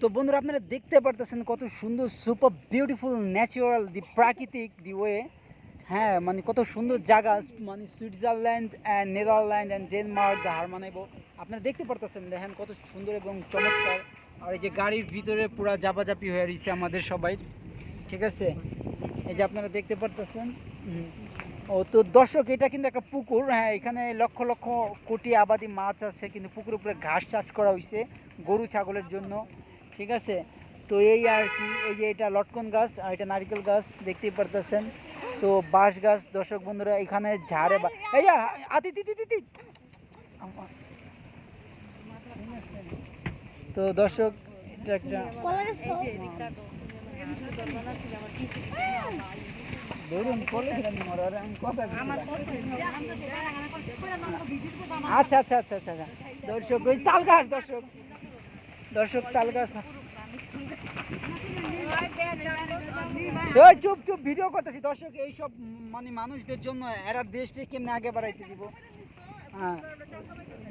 তো বন্ধুরা, আপনারা দেখতে পারতেছেন কত সুন্দর সুপার বিউটিফুল ন্যাচারাল দি প্রাকৃতিক দি ওয়ে হ্যাঁ মানে কত সুন্দর জায়গা মানে Switzerland and Netherland and Denmark দা হার মানাইবো আপনারা দেখতে পারতেছেন, দেখেন কত সুন্দর এবং চমৎকার। আর এই যে গাড়ির ভিতরে পুরা জাপাজাপি হয়ে রয়েছে আমাদের সবাই, ঠিক আছে? এই যে আপনারা দেখতে পারতেছেন ও, তো দর্শক, এটা কিন্তু একটা পুকুর হ্যাঁ এখানে লক্ষ লক্ষ কোটি আবাদি মাছ আছে, কিন্তু পুকুরের উপরে ঘাস চাষ করা হয়েছে গরু, ছাগলের জন্য। ঠিক আছে? তো এই আর কি এই যে এটা লটকন গাছ আর এটা নারকেল গাছ দেখতেই পারতেছেন। তো বাঁশ গাছ দর্শক বন্ধুরা এখানে ঝাড়ে বা এই আতি তিতি তিতি তো দর্শক এটা একটা। আচ্ছা আচ্ছা আচ্ছা আচ্ছা আচ্ছা। দর্শক ওই তাল গাছ দর্শক। দর্শক তাল গাছ ওই চুপ চুপ ভিডিও করতেছি। দর্শক এইসব মানে মানুষদের জন্য এরা দেশটা কেমনে আগে বাড়াইতে দিব? হ্যাঁ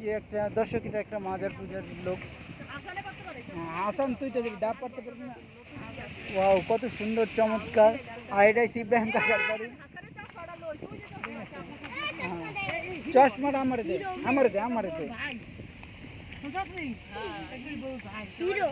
যে একটা দর্শক এটা একটা মাজার পূজার লোক। হ্যাঁ, হাসান তুই তো ডাব পারতে পারবি না? ওয়াও কত সুন্দর চমৎকার। আর এটাই ইব্রাহিম কাকার বাড়ি হ্যাঁ। চশমাটা আমার দে আমার দে আমার দে। হিরো